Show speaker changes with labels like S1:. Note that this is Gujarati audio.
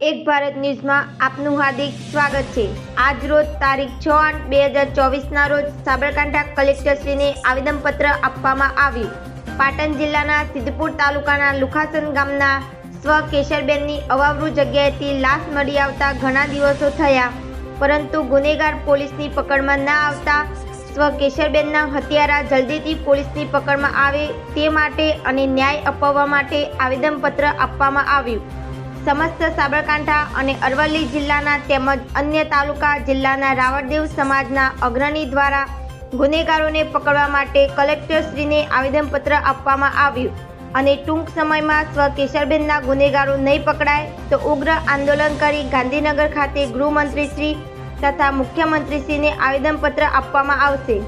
S1: ભારત ન્યૂઝમાં આપનું હાર્દિક સ્વાગત છે. આજ રોજ તારીખ છ આઠ બે હજાર ચોવીસના રોજ સાબરકાંઠા કલેક્ટરશ્રીને આવેદનપત્ર આપવામાં આવ્યું. પાટણ જિલ્લાના સિદ્ધપુર તાલુકાના લુખાસન ગામના સ્વ કેશરબેનની અવાવરૂ જગ્યાએથી લાશ મળી આવતા ઘણા દિવસો થયા. પરંતુ ગુનેગાર પોલીસની પકડમાં ના આવતા સ્વ કેશરબેનના હત્યારા જલ્દીથી પોલીસની પકડમાં આવે તે માટે અને ન્યાય અપાવવા માટે આવેદનપત્ર આપવામાં આવ્યું. સમસ્ત સાબરકાંઠા અને અરવલ્લી જિલ્લાના તેમજ અન્ય તાલુકા જિલ્લાના રાવળદેવ સમાજના અગ્રણી દ્વારા ગુનેગારોને પકડવા માટે કલેક્ટરશ્રીને આવેદનપત્ર આપવામાં આવ્યું. અને ટૂંક સમયમાં સ્વ કેશરબેનના ગુનેગારો નહીં પકડાય તો ઉગ્ર આંદોલન કરી ગાંધીનગર ખાતે ગૃહમંત્રીશ્રી તથા મુખ્યમંત્રીશ્રીને આવેદનપત્ર આપવામાં આવશે.